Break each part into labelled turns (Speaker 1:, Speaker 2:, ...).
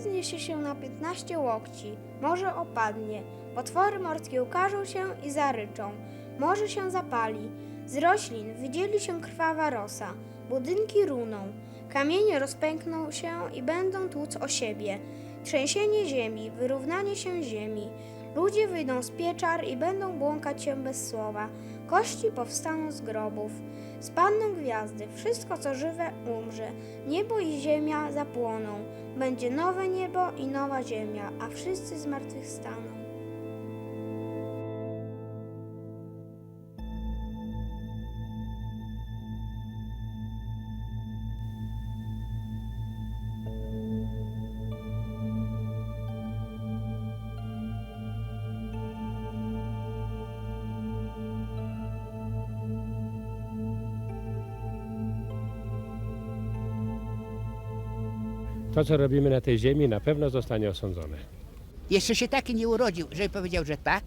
Speaker 1: Wzniesie się na 15 łokci, morze opadnie, potwory morskie ukażą się i zaryczą, morze się zapali, z roślin wydzieli się krwawa rosa, budynki runą, kamienie rozpękną się i będą tłuc o siebie, trzęsienie ziemi, wyrównanie się ziemi, ludzie wyjdą z pieczar i będą błąkać się bez słowa, kości powstaną z grobów, spadną gwiazdy, wszystko co żywe umrze, niebo i ziemia zapłoną, będzie nowe niebo i nowa ziemia, a wszyscy zmartwychwstaną.
Speaker 2: To, co robimy na tej ziemi, na pewno zostanie osądzone.
Speaker 3: Jeszcze się taki nie urodził, żeby powiedział, że tak.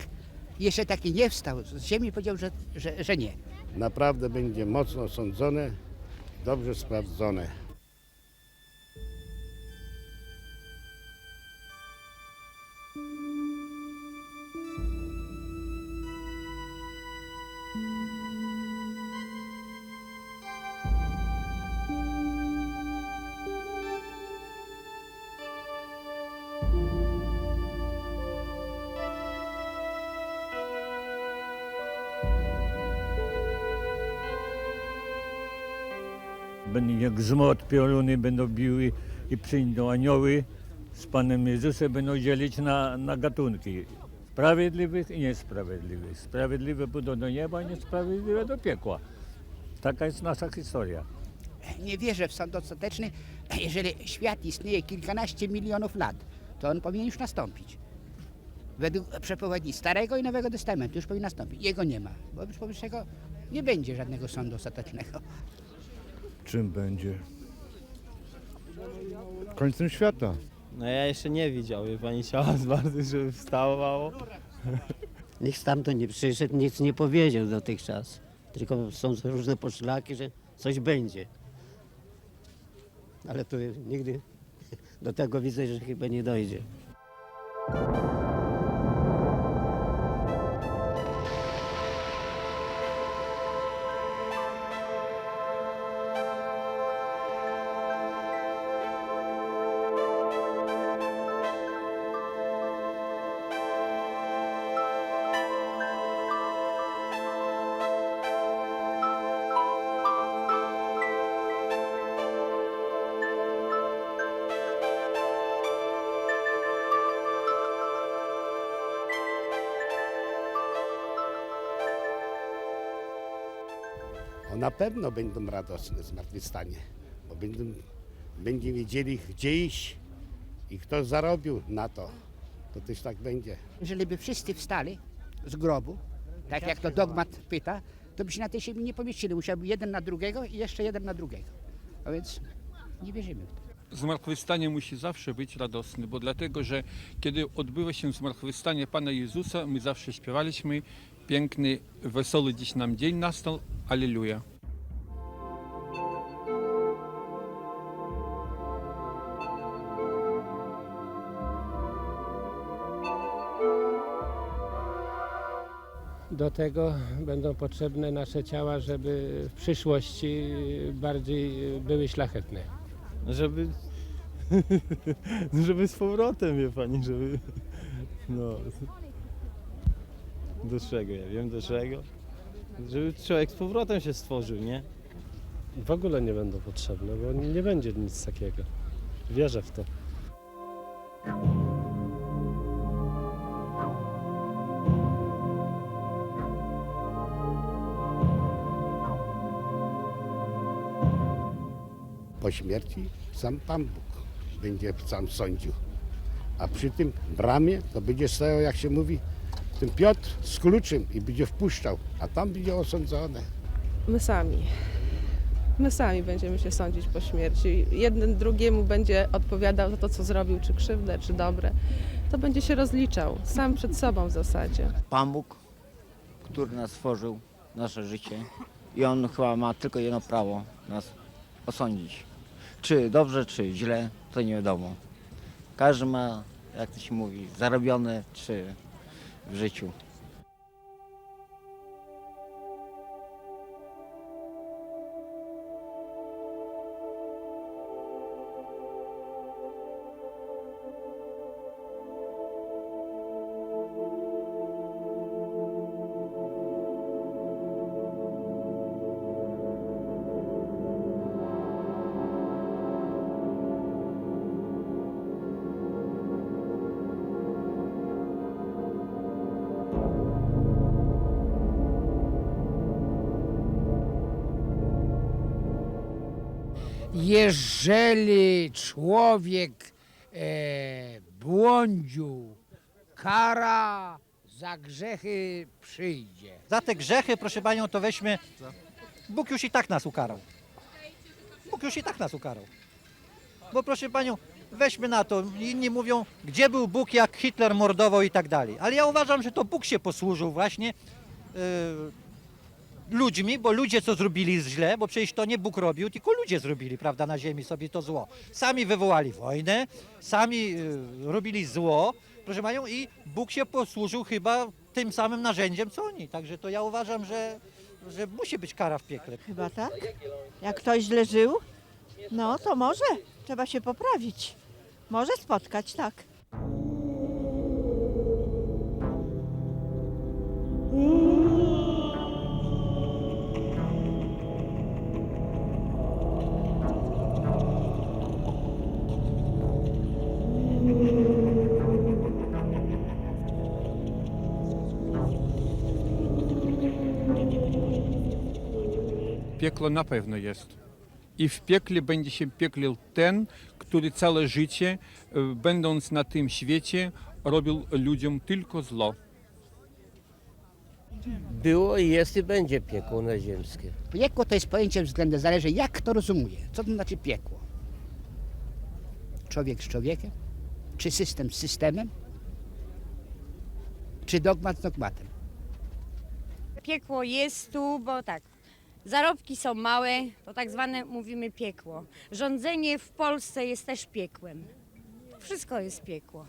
Speaker 3: Jeszcze taki nie wstał z ziemi i powiedział, że, że, że nie.
Speaker 4: naprawdę będzie mocno sądzone, dobrze sprawdzone.
Speaker 5: Jak zmot pioruny będą biły i przyjdą anioły z Panem Jezusem będą dzielić na, na gatunki. Sprawiedliwych i niesprawiedliwych. Sprawiedliwe pójdą do nieba, niesprawiedliwe do piekła. Taka jest nasza historia.
Speaker 3: Nie wierzę w sąd ostateczny. Jeżeli świat istnieje kilkanaście milionów lat, to on powinien już nastąpić. Według przepowiedni Starego i Nowego Testamentu już powinien nastąpić. Jego nie ma. Wobec powyższego nie będzie żadnego sądu ostatecznego.
Speaker 6: Czym będzie? Końcem świata.
Speaker 7: No ja jeszcze nie widział, wie pani ciała z bardzo, żeby wstawało.
Speaker 8: Nikt stamtąd nie przyszedł, nic nie powiedział dotychczas. Tylko są różne poszlaki, że coś będzie. Ale tu nigdy do tego widzę, że chyba nie dojdzie.
Speaker 4: Na pewno będą radosne zmartwychwstanie, bo będą, będziemy wiedzieli, gdzie iść i kto zarobił na to. To też tak będzie.
Speaker 3: Jeżeli by wszyscy wstali z grobu, tak jak to dogmat pyta, to by się na tej ziemi nie pomieścili. Musiałby jeden na drugiego i jeszcze jeden na drugiego. A więc nie wierzymy w to.
Speaker 9: Zmartwychwstanie musi zawsze być radosny, bo dlatego, że kiedy odbywa się zmartwychwstanie Pana Jezusa, my zawsze śpiewaliśmy piękny, wesoły dziś nam dzień nastał, Alleluja.
Speaker 2: Tego będą potrzebne nasze ciała, żeby w przyszłości bardziej były szlachetne.
Speaker 7: Żeby, żeby z powrotem, wie pani, żeby, no, do czego, ja wiem do czego, żeby człowiek z powrotem się stworzył, nie?
Speaker 10: w ogóle nie będą potrzebne, bo nie będzie nic takiego. Wierzę w to.
Speaker 4: Śmierci sam Pan Bóg będzie sam sądził. A przy tym bramie to będzie stał, jak się mówi, ten Piotr z kluczem i będzie wpuszczał, a tam będzie osądzone.
Speaker 11: My sami. My sami będziemy się sądzić po śmierci. Jeden drugiemu będzie odpowiadał za to, co zrobił, czy krzywdę, czy dobre. To będzie się rozliczał sam przed sobą w zasadzie.
Speaker 12: Pan Bóg, który nas stworzył, nasze życie i On chyba ma tylko jedno prawo nas osądzić. Czy dobrze, czy źle, to nie wiadomo. Każdy ma, jak to się mówi, zarobione czy w życiu.
Speaker 13: Jeżeli człowiek e, błądził, kara za grzechy przyjdzie.
Speaker 14: Za te grzechy, proszę panią, to weźmy. Bóg już i tak nas ukarał. Bóg już i tak nas ukarał. Bo proszę panią, weźmy na to. Inni mówią, gdzie był Bóg, jak Hitler mordował i tak dalej. Ale ja uważam, że to Bóg się posłużył właśnie yy, ludźmi, bo ludzie co zrobili źle, bo przecież to nie Bóg robił, tylko ludzie zrobili, prawda, na ziemi sobie to zło. Sami wywołali wojnę, sami yy, robili zło, proszę panią, i Bóg się posłużył chyba tym samym narzędziem, co oni. Także to ja uważam, że, że musi być kara w piekle.
Speaker 15: Chyba tak? Jak ktoś źle żył, no to może. Trzeba się poprawić. Może spotkać, tak.
Speaker 9: Piekło na pewno jest. I w piekle będzie się pieklił ten, który całe życie, e, będąc na tym świecie, robił ludziom tylko zło.
Speaker 8: Było, jest i będzie piekło naziemskie.
Speaker 13: Piekło to jest pojęcie względem, zależy jak kto rozumie. Co to znaczy piekło? Człowiek z człowiekiem? Czy system z systemem? Czy dogmat z dogmatem?
Speaker 15: Piekło jest tu, bo tak. Zarobki są małe, to tak zwane mówimy piekło. Rządzenie w Polsce jest też piekłem. Wszystko jest piekło.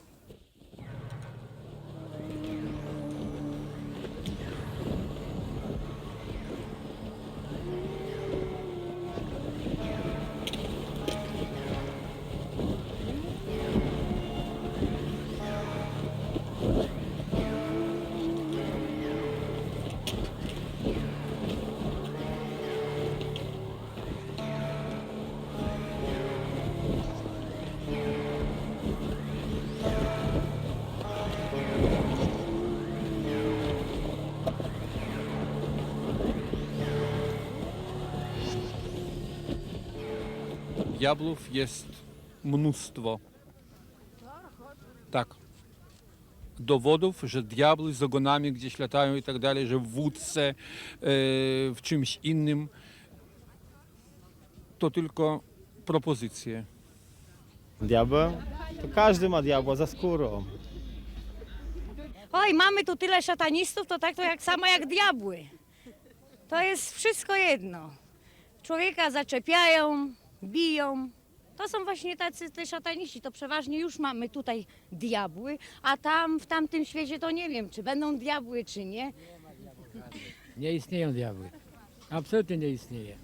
Speaker 9: Diabłów jest mnóstwo. Tak. Dowodów, że diabły z ogonami gdzieś latają i tak dalej, że w wódce, e, w czymś innym, to tylko propozycje.
Speaker 7: Diabeł? To każdy ma diabła za skórą.
Speaker 15: Oj, mamy tu tyle szatanistów, to tak to jak samo jak diabły. To jest wszystko jedno. Człowieka zaczepiają, biją. To są właśnie tacy te szataniści. To przeważnie już mamy tutaj diabły, a tam w tamtym świecie to nie wiem, czy będą diabły, czy nie.
Speaker 14: Nie istnieją diabły. Absolutnie nie istnieje.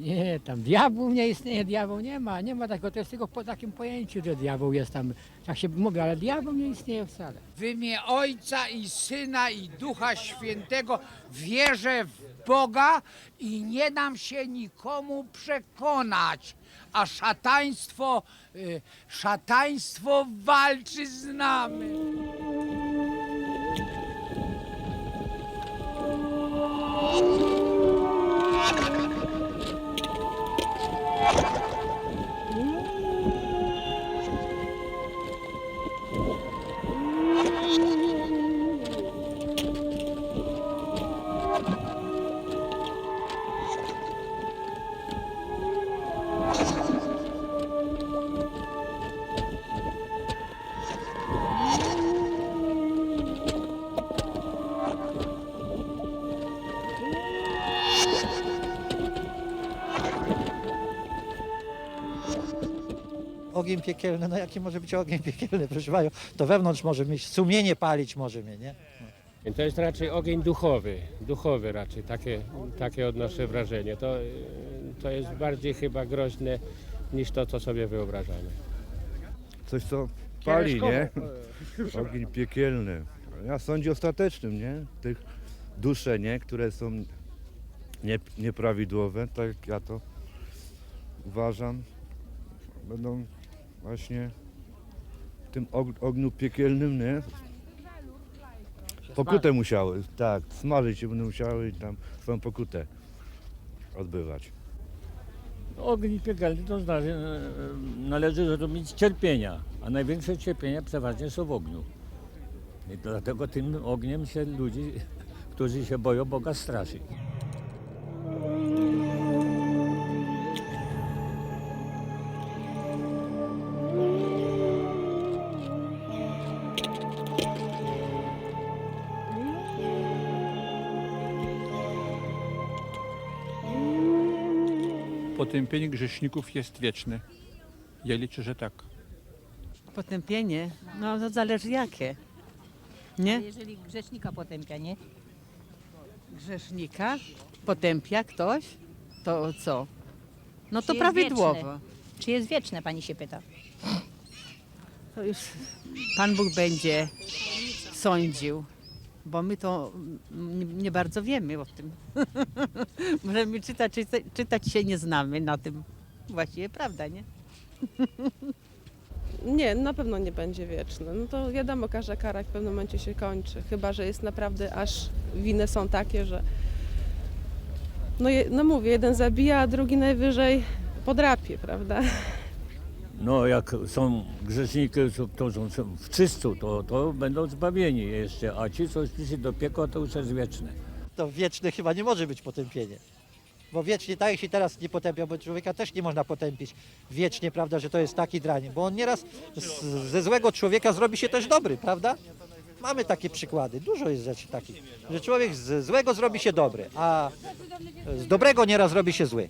Speaker 14: Nie, tam diabeł nie istnieje, diabeł nie ma, nie ma takiego, to jest tylko po takim pojęciu, że diabeł jest tam, tak się mówi, ale diabeł nie istnieje wcale.
Speaker 13: W imię Ojca i Syna i Ducha Świętego wierzę w Boga i nie dam się nikomu przekonać, a szataństwo, y, szataństwo walczy z nami.
Speaker 14: Ogień piekielny, no jaki może być ogień piekielny, proszę Panią, to wewnątrz może mieć, sumienie palić może mnie, nie?
Speaker 2: I To jest raczej ogień duchowy, duchowy raczej, takie, takie odnoszę wrażenie. To, to jest bardziej chyba groźne niż to, co sobie wyobrażamy.
Speaker 6: Coś, co pali, nie? Ogień piekielny. Ja sądzi ostatecznym, nie? Tych dusze, nie? Które są nie, nieprawidłowe, tak jak ja to uważam, będą właśnie w tym og- ogniu piekielnym, nie? Pokutę musiały, tak, smażyć się będą musiały i tam swoją pokutę odbywać.
Speaker 5: Ogień piekielny to znaczy, należy zrobić cierpienia, a największe cierpienia przeważnie są w ogniu. I dlatego tym ogniem się ludzi, którzy się boją Boga, straszy.
Speaker 9: Potępienie grzeszników jest wieczne. Ja liczę, że tak.
Speaker 16: Potępienie? No to zależy jakie. Nie?
Speaker 17: Jeżeli grzesznika potępia, nie?
Speaker 16: Grzesznika potępia ktoś, to co? No
Speaker 17: Czy
Speaker 16: to
Speaker 17: jest
Speaker 16: prawidłowo.
Speaker 17: wieczne? Czy jest wieczne, pani się pyta?
Speaker 16: To już Pan Bóg będzie sądził, bo my to nie, nie bardzo wiemy o tym. Możemy czytać, czytać, czytać się nie znamy na tym. Właściwie prawda, nie?
Speaker 11: Nie, na pewno nie będzie wieczny. No to wiadomo, każda kara w pewnym momencie się kończy. Chyba, że jest naprawdę aż winy są takie, że. No, je, no mówię, jeden zabija, a drugi najwyżej podrapie, prawda?
Speaker 5: No jak są grzeszniki, to- to są w czystcu, to, to będą zbawieni jeszcze, a ci, co szli do piekła, to już jest wieczne.
Speaker 14: To wieczne chyba nie może być potępienie. Bo wiecznie, tak się teraz nie potępia, bo człowieka też nie można potępić wiecznie, prawda, że to jest taki drań. Bo on nieraz z, ze złego człowieka zrobi się też dobry, prawda? Mamy takie przykłady, dużo jest rzeczy takich, że człowiek z złego zrobi się dobry, a z dobrego nieraz robi się zły.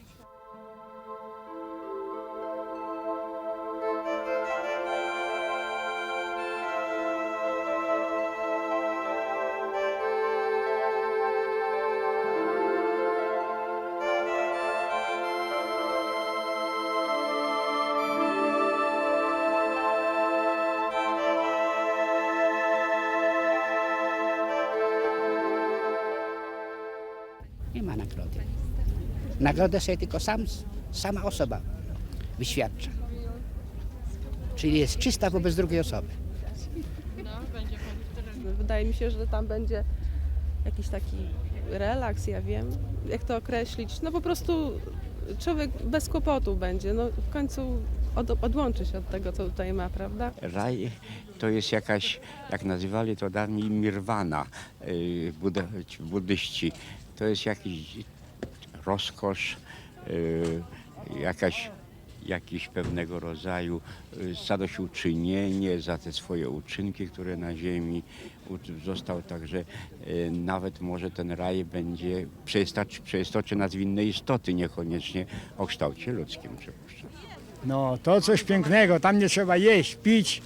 Speaker 3: Nagrodę sobie tylko sam, sama osoba wyświadcza. Czyli jest czysta wobec drugiej osoby.
Speaker 11: Wydaje mi się, że tam będzie jakiś taki relaks, ja wiem, jak to określić. No po prostu człowiek bez kłopotu będzie. No w końcu od, odłączy się od tego, co tutaj ma, prawda?
Speaker 18: Raj to jest jakaś, jak nazywali to dawniej nirwana, yy, buddyści. To jest jakiś rozkosz, yy, jakaś, jakiś pewnego rodzaju yy, zadośćuczynienie za te swoje uczynki, które na ziemi został. Także yy, nawet może ten raj będzie przeistoczy, przeistoczy nas w istoty, niekoniecznie o kształcie ludzkim, przypuszczam.
Speaker 19: No, to coś pięknego, tam nie trzeba jeść, pić.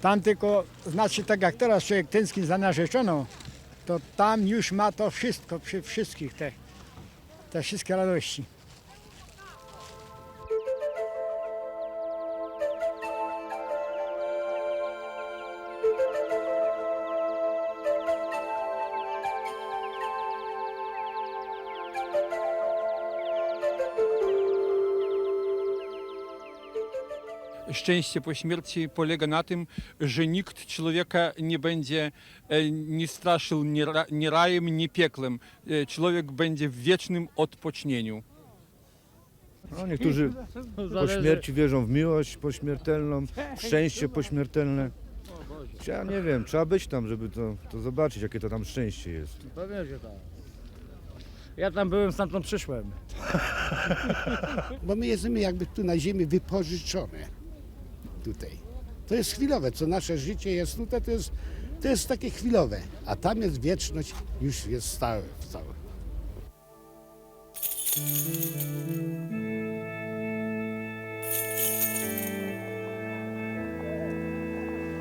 Speaker 19: Tam tylko, znaczy tak jak teraz człowiek tęskni za narzeczoną, to tam już ma to wszystko, przy wszystkich te, te wszystkie
Speaker 9: Szczęście po śmierci polega na tym, że nikt człowieka nie będzie e, nie straszył ni, ra, ni rajem, ni pieklem. E, Człowiek będzie w wiecznym odpocznieniu.
Speaker 6: No, niektórzy po śmierci wierzą w miłość pośmiertelną, w szczęście pośmiertelne. Ja nie wiem, trzeba być tam, żeby to, to zobaczyć, jakie to tam szczęście jest.
Speaker 19: Pewnie, że tak. Ja tam byłem, stamtąd przyszłem.
Speaker 4: Bo my jesteśmy jakby tu na ziemi wypożyczone tutaj. To jest chwilowe, co nasze życie jest no tutaj, to jest, to jest takie chwilowe, a tam jest wieczność, już jest stałe w całym.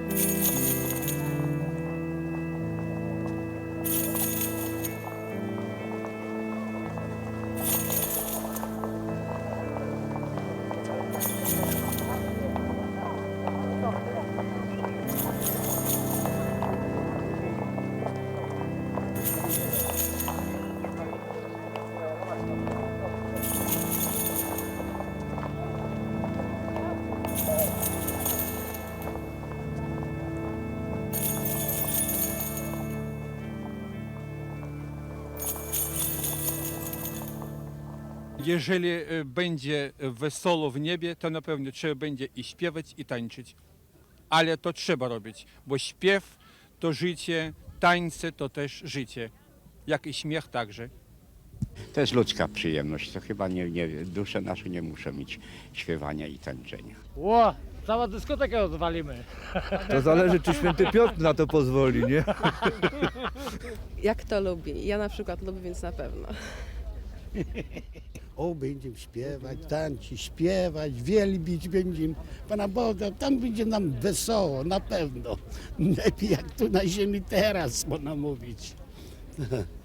Speaker 4: Thank you.
Speaker 9: Jeżeli e, będzie wesoło w niebie, to na pewno trzeba będzie i śpiewać, i tańczyć. Ale to trzeba robić, bo śpiew to życie, tańce to też życie, jak i śmiech także.
Speaker 18: To jest ludzka przyjemność, to chyba nie, nie, dusze nasze nie muszą mieć śpiewania i tańczenia.
Speaker 10: Ło, cała dyskotekę odwalimy.
Speaker 6: To zależy, czy święty Piotr na to pozwoli, nie?
Speaker 11: Jak to lubi? Ja na przykład lubię, więc na pewno.
Speaker 4: O, będziemy śpiewać, tańczyć, śpiewać, wielbić będziemy Pana Boga. Tam będzie nam wesoło, na pewno. Lepiej jak tu na ziemi teraz, można mówić.